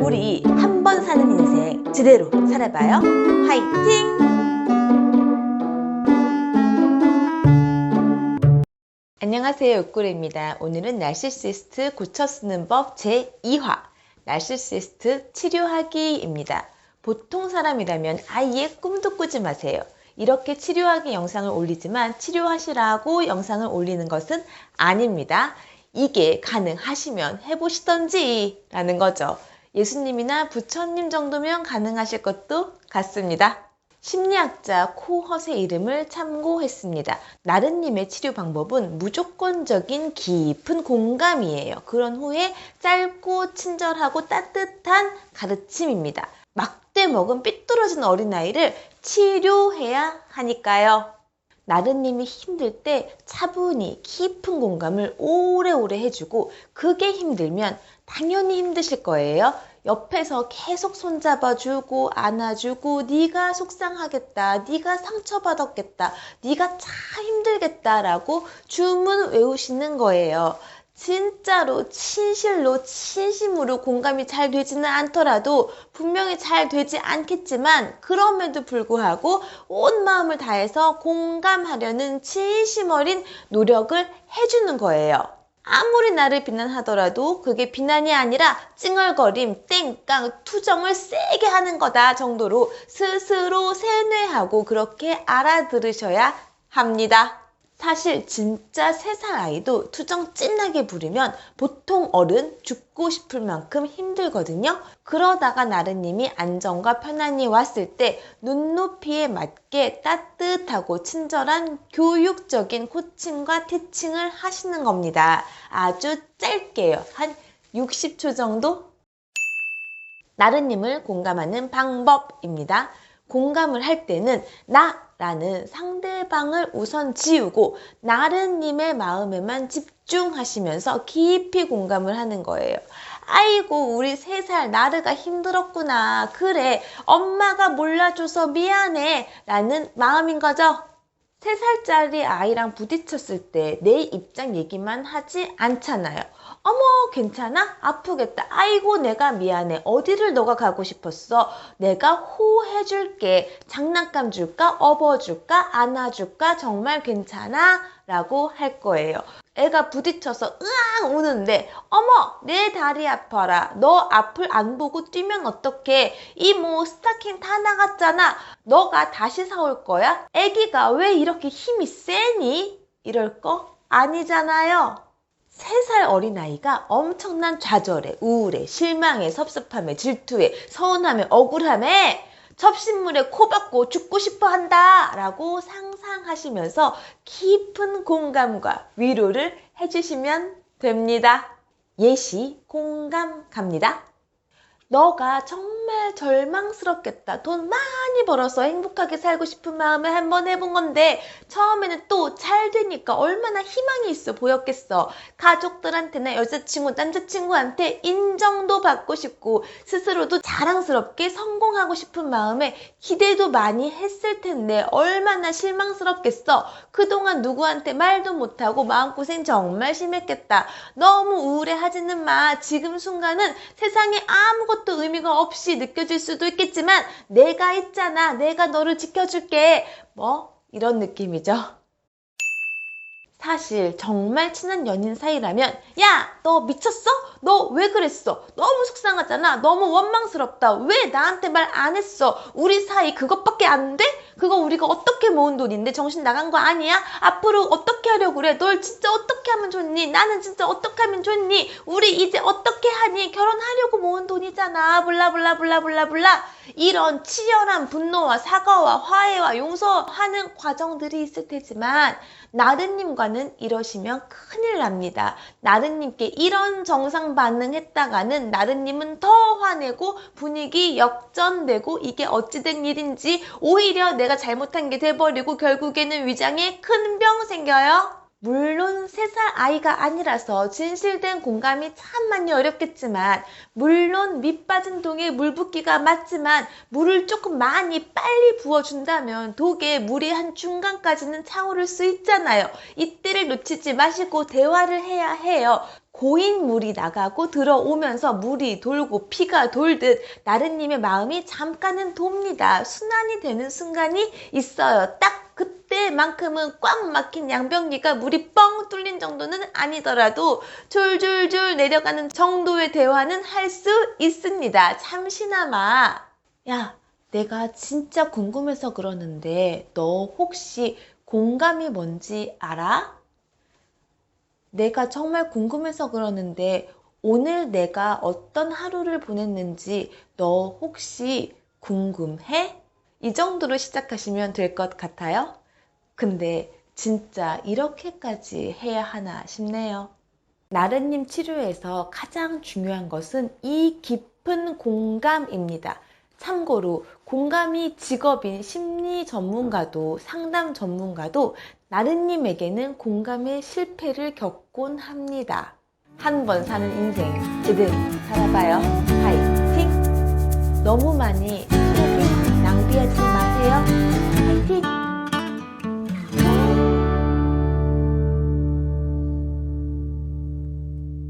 우리 한 번 사는 인생 제대로 살아봐요. 화이팅! 안녕하세요. 육구리입니다. 오늘은 날시시스트 고쳐 쓰는 법 제2화 날시시스트 치료하기입니다. 보통 사람이라면 아예 꿈도 꾸지 마세요. 이렇게 치료하기 영상을 올리지만 치료하시라고 영상을 올리는 것은 아닙니다. 이게 가능하시면 해보시던지 라는 거죠. 예수님이나 부처님 정도면 가능하실 것도 같습니다. 심리학자 코헛의 이름을 참고했습니다. 나른님의 치료 방법은 무조건적인 깊은 공감이에요. 그런 후에 짧고 친절하고 따뜻한 가르침입니다. 막대 먹은 삐뚤어진 어린아이를 치료해야 하니까요. 나른님이 힘들 때 차분히 깊은 공감을 오래오래 해주고 그게 힘들면 당연히 힘드실 거예요. 옆에서 계속 손잡아주고 안아주고 네가 속상하겠다, 네가 상처받았겠다, 네가 참 힘들겠다라고 주문 외우시는 거예요. 진짜로 진실로 진심으로 공감이 잘 되지는 않더라도 분명히 잘 되지 않겠지만 그럼에도 불구하고 온 마음을 다해서 공감하려는 진심 어린 노력을 해주는 거예요. 아무리 나를 비난하더라도 그게 비난이 아니라 찡얼거림, 땡깡, 투정을 세게 하는 거다 정도로 스스로 세뇌하고 그렇게 알아들으셔야 합니다. 사실 진짜 세살 아이도 투정 찐하게 부리면 보통 어른 죽고 싶을 만큼 힘들거든요. 그러다가 나른님이 안정과 편안이 왔을 때 눈높이에 맞게 따뜻하고 친절한 교육적인 코칭과 티칭을 하시는 겁니다. 아주 짧게요. 한 60초 정도? 나른님을 공감하는 방법입니다. 공감을 할 때는 나 라는 상대방을 우선 지우고 나른님의 마음에만 집중하시면서 깊이 공감을 하는 거예요. 아이고 우리 세 살 나르가 힘들었구나. 그래 엄마가 몰라줘서 미안해 라는 마음인 거죠. 세 살짜리 아이랑 부딪혔을 때 내 입장 얘기만 하지 않잖아요. 어머, 괜찮아? 아프겠다. 아이고, 내가 미안해. 어디를 너가 가고 싶었어? 내가 호해줄게. 장난감 줄까? 업어줄까? 안아줄까? 정말 괜찮아? 라고 할 거예요. 애가 부딪혀서 으앙 우는데 어머 내 다리 아파라. 너 앞을 안 보고 뛰면 어떡해? 이모 스타킹 다 나갔잖아. 너가 다시 사올 거야? 애기가 왜 이렇게 힘이 세니? 이럴 거 아니잖아요. 3살 어린아이가 엄청난 좌절에 우울에 실망에 섭섭함에 질투에 서운함에 억울함에 접신물에 코 박고 죽고 싶어 한다 라고 상상하시면서 깊은 공감과 위로를 해주시면 됩니다. 예시 공감 갑니다. 너가 정말 절망스럽겠다. 돈 많이 벌어서 행복하게 살고 싶은 마음에 한번 해본 건데 처음에는 또 잘 되니까 얼마나 희망이 있어 보였겠어. 가족들한테나 여자친구, 남자친구한테 인정도 받고 싶고 스스로도 자랑스럽게 성공하고 싶은 마음에 기대도 많이 했을 텐데 얼마나 실망스럽겠어. 그동안 누구한테 말도 못하고 마음고생 정말 심했겠다. 너무 우울해하지는 마. 지금 순간은 세상에 아무것도 의미가 없이 느껴질 수도 있겠지만 내가 있 잖아. 내가 너를 지켜줄게. 뭐 이런 느낌이죠. 사실 정말 친한 연인 사이라면 야 너 미쳤어? 너 왜 그랬어? 너무 속상하잖아. 너무 원망스럽다. 왜 나한테 말 안 했어? 우리 사이 그것밖에 안 돼? 그거 우리가 어떻게 모은 돈인데 정신 나간 거 아니야? 앞으로 어떻게 하려고 그래? 널 진짜 어떻게 하면 좋니? 나는 진짜 어떻게 하면 좋니? 우리 이제 어떻게 하니? 결혼하려고 모은 돈이잖아. 블라 블라 블라 블라 블라. 이런 치열한 분노와 사과와 화해와 용서하는 과정들이 있을 테지만 나른님과는 이러시면 큰일 납니다. 나른님께 이런 정상 반응했다가는 나른님은 더 화내고 분위기 역전되고 이게 어찌된 일인지 오히려 내가 잘못한 게 돼버리고 결국에는 위장에 큰 병 생겨요. 물론 세 살 아이가 아니라서 진실된 공감이 참 많이 어렵겠지만 물론 밑 빠진 동에 물 붓기가 맞지만 물을 조금 많이 빨리 부어준다면 독에 물이 한 중간까지는 차오를 수 있잖아요. 이때를 놓치지 마시고 대화를 해야 해요. 고인 물이 나가고 들어오면서 물이 돌고 피가 돌듯 나른님의 마음이 잠깐은 돕니다. 순환이 되는 순간이 있어요. 딱 그때만큼은 꽉 막힌 양변기가 물이 뻥 뚫린 정도는 아니더라도 줄줄줄 내려가는 정도의 대화는 할 수 있습니다. 잠시나마. 야, 내가 진짜 궁금해서 그러는데 너 혹시 공감이 뭔지 알아? 내가 정말 궁금해서 그러는데 오늘 내가 어떤 하루를 보냈는지 너 혹시 궁금해? 이 정도로 시작하시면 될 것 같아요. 근데 진짜 이렇게까지 해야 하나 싶네요. 나른님 치료에서 가장 중요한 것은 이 깊은 공감입니다. 참고로 공감이 직업인 심리 전문가도 상담 전문가도 나른님에게는 공감의 실패를 겪곤 합니다. 한 번 사는 인생 제대로 살아봐요. 파이팅! 너무 많이 수업을 낭비하지 마세요.